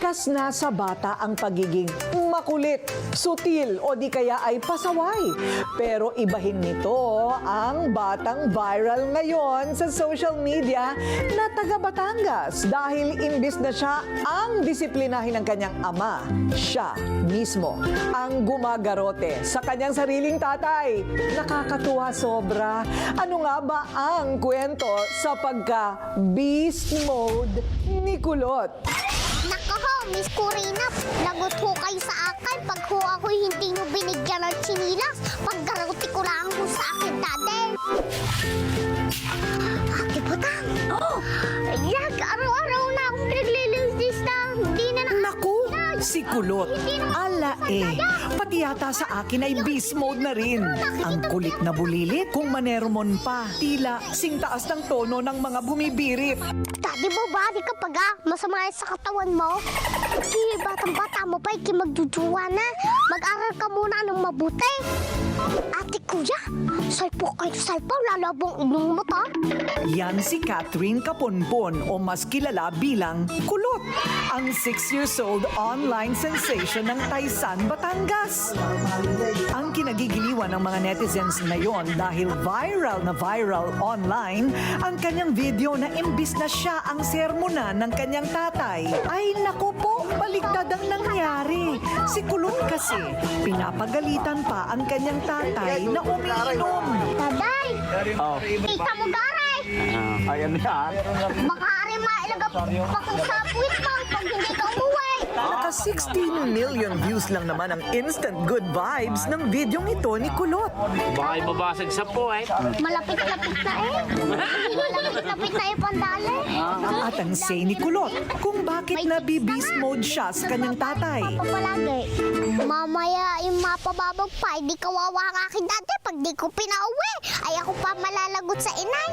likas na sa bata ang pagiging makulit, sutil o di kaya ay pasaway. Pero ibahin nito ang batang viral ngayon sa social media na taga Batangas dahil imbis na siya ang disiplinahin ng kanyang ama, siya mismo ang gumagarote sa kanyang sariling tatay. Nakakatuwa sobra. Ano nga ba ang kwento sa pagka-beast mode ni Kulot? Nako ho, Miss Corina, lagot ho kayo sa akin pag ho ako hindi nyo binigyan ng chinilas. Paggaruti ko lang ho sa akin dati. Ate Butang! Oh! Si Kulot. Ala eh, pati yata sa akin ay beast mode na rin. Ang kulit na bulilit kung manermon pa. Tila sing taas ng tono ng mga bumibirit. Daddy mo ba, di ka pag ah, masama sa katawan mo? Di, batang-bata mo pa, iki magjujuwa na. Mag-aral ka muna ng mabuti. Ate kuya, salpo kayo salpo, lalabong inong mo to. Yan si Catherine Kaponpon o mas kilala bilang Kulot, ang 6 years old online sensation ng Taysan, Batangas. Ang kinagigiliwan ng mga netizens ngayon dahil viral na viral online ang kanyang video na imbis na siya ang sermonan ng kanyang tatay. Ay naku po, baligtad ang nangyari. Si Kulot kasi, pinapagalitan pa ang kanyang tatay na umiinom. Daday, Oh, mo garay. ah, ayan yan. Makari mailagap pa kung sa puwit mo pag hindi ka. Naka 16 million views lang naman ang instant good vibes ng videong ito ni Kulot. Baka ibabasag sa puwet. Malapit-lapit na eh. Malapit-lapit na yung pandali. At ang say ni Kulot kung bakit nabi-beast mode siya sa kanyang tatay. Papalagi. Mamaya yung mapababag pa, hindi kawawa ang akin dati pag di ko pinauwi. Ay ako pa malalagot sa inay.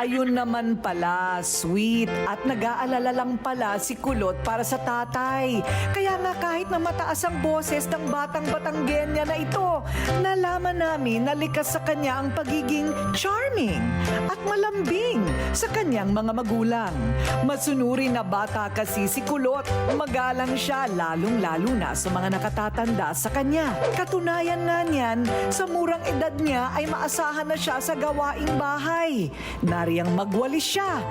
Ayun naman pala, sweet at nag-aalala lang pala si Kulot para sa tatay. Kaya nga kahit na mataas ang boses ng batang Batanggenya na ito, nalaman namin na likas sa kanya ang pagiging charming at malambing sa kanyang mga magulang. Masunuri na bata kasi si Kulot. Magalang siya lalong-lalo na sa mga nakatatanda sa kanya. Katunayan nga niyan, sa murang edad niya ay maasahan na siya sa gawaing bahay. Nariyang magwalis siya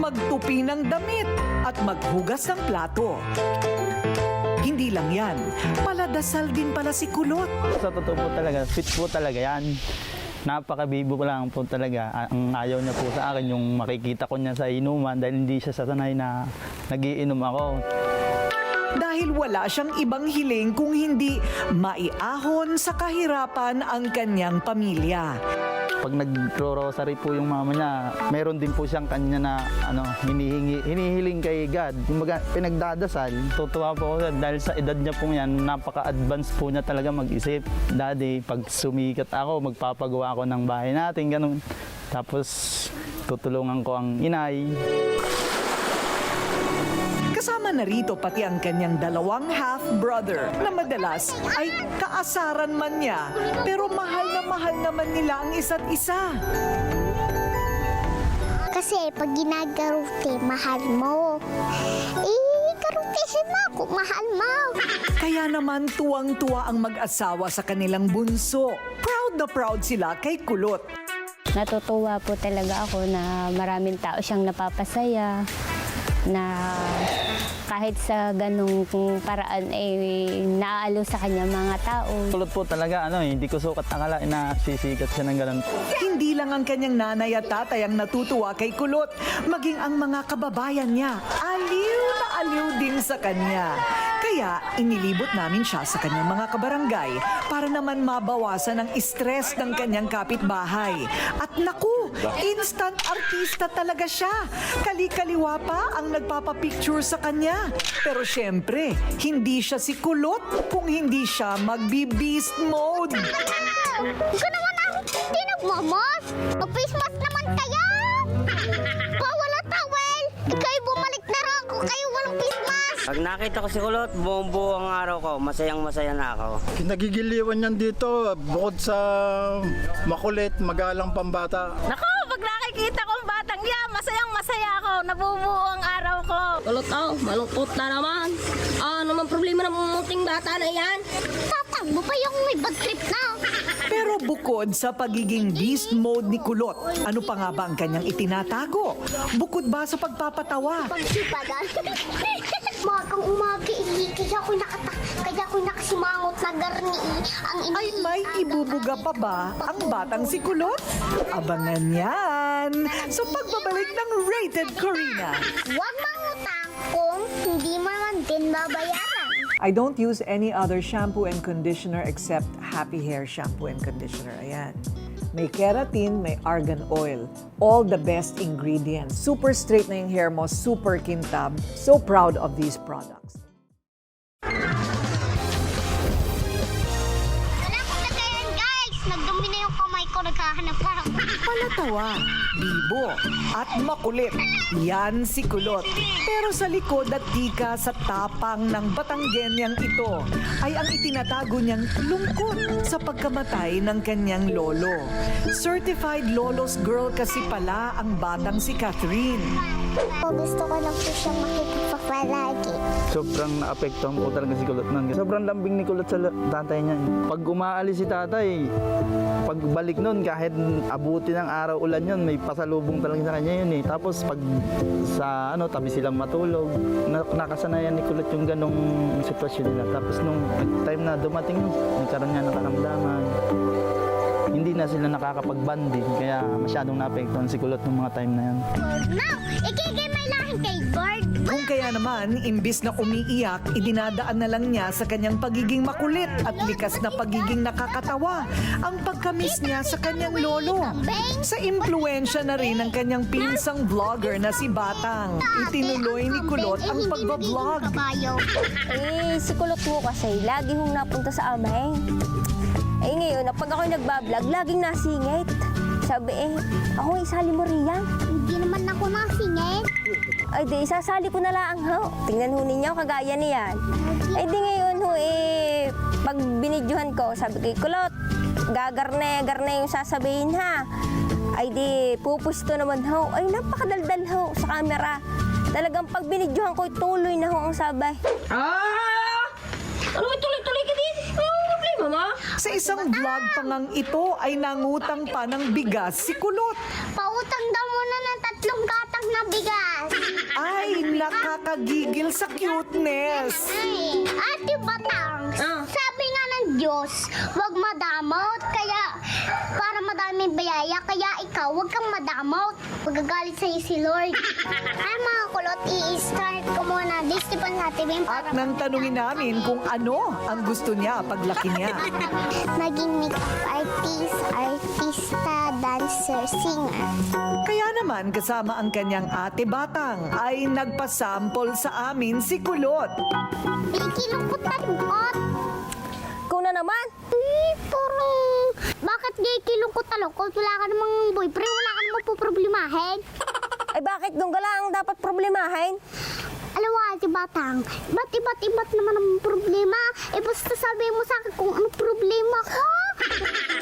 magtupi ng damit at maghugas ng plato. Hindi lang yan, paladasal din pala si Kulot. Sa totoo po talaga, fit po talaga yan. Napakabibo lang po talaga. Ang ayaw niya po sa akin yung makikita ko niya sa inuman dahil hindi siya sasanay na nagiinom ako. Dahil wala siyang ibang hiling kung hindi maiahon sa kahirapan ang kanyang pamilya. Pag nagro-rosary po yung mama niya, meron din po siyang kanya na ano, hinihingi, hinihiling kay God. Kumbaga, pinagdadasal. Tutuwa po ako dahil sa edad niya po yan, napaka-advance po niya talaga mag-isip. Daddy, pag sumikat ako, magpapagawa ako ng bahay natin, ganun. Tapos, tutulungan ko ang inay. Kasama na rito pati ang kanyang dalawang half-brother na madalas ay kaasaran man niya pero mahal na mahal naman nila ang isa't isa. Kasi pag ginagaruti, mahal mo. Eh, garutihin mo ako, mahal mo. Kaya naman tuwang-tuwa ang mag-asawa sa kanilang bunso. Proud na proud sila kay Kulot. Natutuwa po talaga ako na maraming tao siyang napapasaya na kahit sa ganong paraan ay naaalo sa kanya mga tao. Kulot po talaga, ano, eh, hindi ko sukat akalain na sisikat siya ng ganun. Hindi lang ang kanyang nanay at tatay ang natutuwa kay Kulot, maging ang mga kababayan niya. Aliw na aliw din sa kanya. Kaya inilibot namin siya sa kanyang mga kabarangay para naman mabawasan ang stress ng kanyang kapitbahay. At naku, instant artista talaga siya. Kali-kaliwa pa ang nagpapapicture sa kanya. Pero syempre, hindi siya si Kulot kung hindi siya magbi-beast mode. Ikaw naman ang hindi. Mag-face mask naman kaya. Bawal ang towel. Ikaw'y bumalik na rin ako kayo walang face. Pag nakita ko si Kulot, buong buo ang araw ko. Masayang masaya na ako. Kinagigiliwan niyan dito, bukod sa makulit, magalang pambata. Nako, pag nakikita kong batang yan, masayang masaya ako. Nabubuo ang araw ko. kulot oh, malungkot na naman. Ah, ano man problema ng munting bata na yan? Tatakbo pa yung may bad trip na. Pero bukod sa pagiging beast mode ni Kulot, ano pa nga ba ang kanyang itinatago? Bukod ba sa pagpapatawa? Pagsipagan. Magang umaga, eh. Kaya ako'y nakata... Kaya ako'y nakasimangot na garni. eh. Ang ini... Ay may ibubuga pa ba ang batang si Kulot? Abangan yan sa pagbabalik ng Rated Corina. Huwag mangutang kung hindi mo naman din babayaran. I don't use any other shampoo and conditioner except Happy Hair Shampoo and Conditioner. Ayan. May keratin, may argan oil. All the best ingredients. Super straight na yung hair mo, super kintab. So proud of these products. Naghahanap ako. Palatawa, bibo, at makulit. Yan si Kulot. Pero sa likod at tika sa tapang ng Batanggenyang ito ay ang itinatago niyang lungkot sa pagkamatay ng kanyang lolo. Certified Lolo's Girl kasi pala ang batang si Catherine. O, gusto ko lang po siyang makikipagpalagi. Sobrang naapektuhan po talaga si Kulot nun. Sobrang lambing ni Kulot sa tatay niya. Pag umaalis si tatay, pagbalik nun, kahit abuti ng araw ulan yun, may pasalubong talaga sa kanya yun eh. Tapos pag sa ano, tabi silang matulog, na, nakasanayan ni Kulot yung ganong sitwasyon nila. Tapos nung time na dumating, nagkaroon niya ng karamdaman. Hindi na sila nakakapag-banding, kaya masyadong naapektuhan si Kulot nung mga time na yan. Now, ikigay may lahing kay Bird. Kung kaya naman, imbis na umiiyak, idinadaan na lang niya sa kanyang pagiging makulit at likas na pagiging nakakatawa ang pagkamis niya sa kanyang lolo. Sa impluensya na rin ng kanyang pinsang vlogger na si Batang, itinuloy ni Kulot ang pagbablog. Eh, si Kulot mo kasi, lagi hong napunta sa amin. Eh ngayon, pag ako'y nagbablog, laging nasingit. Sabi eh, ako isali mo riyan. Hindi naman ako nasingit. Ay di, isasali ko na lang ho. Tingnan ho ninyo, kagaya niyan. Ay di ngayon ho eh, pag binidyohan ko, sabi kay Kulot, gagarne, garne yung sasabihin ha. Ay di, pupusto naman ho. Ay napakadaldal ho sa camera. Talagang pag binidyohan ko, tuloy na ho ang sabay. Ah! Ano may tuloy-tuloy ka din? Ano problema mo? Sa isang vlog pa ngang ito ay nangutang pa ng bigas si Kulot. Pautang daw muna ng tatlong gatang na bigas. Ay, nakakagigil sa cuteness. Ay, Ate Batang, Ah. sabi nga ng Diyos, huwag madamot. Kaya, para madaming bayaya, kaya ikaw, huwag kang madamot. Magagalit sa'yo si Lord. Ay mga kulot, i-start ko muna. Disipan natin yung At nang tanungin namin kung ano ang gusto niya paglaki niya. Naging makeup artist, artista, dancer, singer. Kaya naman kasama ang kanyang ate batang ay nagpasample sa amin si Kulot. Ikilungkot na lungkot. Ikaw na naman. Eh, parang, bakit gay kilungkot na lungkot? Wala ka namang boyfriend, wala ka namang poproblemahin. Ay bakit doon ka lang dapat problemahin? Alam mo, Ate Batang, ba't iba't iba't naman ang problema? Eh, basta sabihin mo sa akin kung ano problema ko.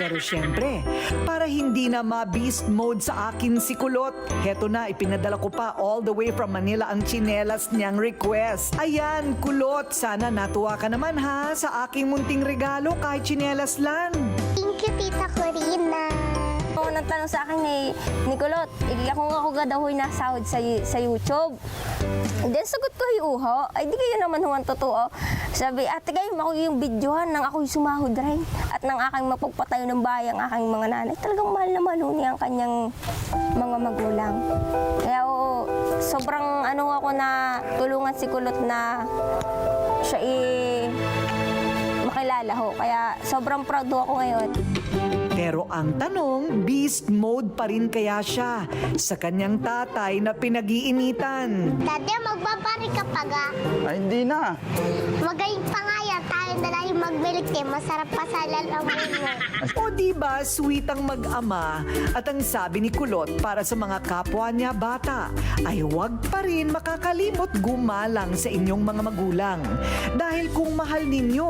Pero syempre, para hindi na ma-beast mode sa akin si Kulot, heto na, ipinadala ko pa all the way from Manila ang chinelas niyang request. Ayan, Kulot, sana natuwa ka naman ha sa aking munting regalo kahit chinelas lang. Thank you, Tita Corina. Ako nang tanong sa akin ni Nicolot, kung ako ga daw nasahod sa, sa YouTube. And then sagot ko yung uho, ay di kayo naman huwag totoo. Sabi, ate kayo, ako yung videohan nang ako'y sumahod rin. At nang aking mapagpatayo ng bayang aking mga nanay. Talagang mahal na mahal niya ang kanyang mga magulang. Kaya oo, sobrang ano ako na tulungan si Kulot na siya i makilala ho. Kaya sobrang proud ho ako ngayon. Pero ang tanong, beast mode pa rin kaya siya sa kanyang tatay na pinag-iinitan. Dati, magbabari ka pa ga. Ay, hindi na. Magaling pa nga na lang yung magbilik eh. Masarap pa sa lalamuin mo. O di ba sweet ang mag-ama at ang sabi ni Kulot para sa mga kapwa niya bata ay huwag pa rin makakalimot gumalang sa inyong mga magulang. Dahil kung mahal ninyo,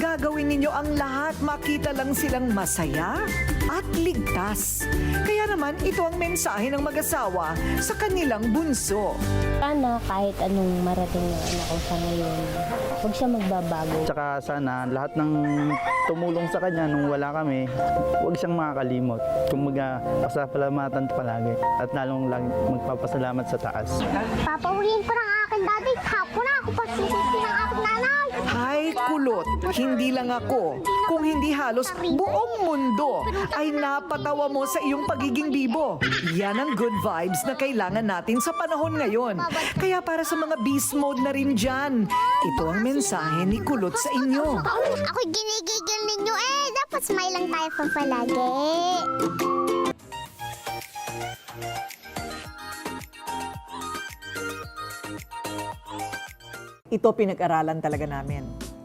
gagawin ninyo ang lahat makita lang silang masaya at ligtas. Kaya naman ito ang mensahe ng mag-asawa sa kanilang bunso. Sana kahit anong marating ng anak ko sa ngayon, huwag siya magbabago. Tsaka sana lahat ng tumulong sa kanya nung wala kami, huwag siyang makakalimot. Kumbaga, pasapalamatan palagi at lalong lagi magpapasalamat sa taas. Papawiin ko ng aking daddy. Hapon na ako Hay kulot, hindi lang ako, kung hindi halos buong mundo ay napatawa mo sa iyong pagiging bibo. Yan ang good vibes na kailangan natin sa panahon ngayon. Kaya para sa mga beast mode na rin dyan, ito ang mensahe ni Kulot sa inyo. Ako'y ginigigil ninyo eh. Dapat smile lang tayo pa palagi. Ito pinag-aralan talaga namin.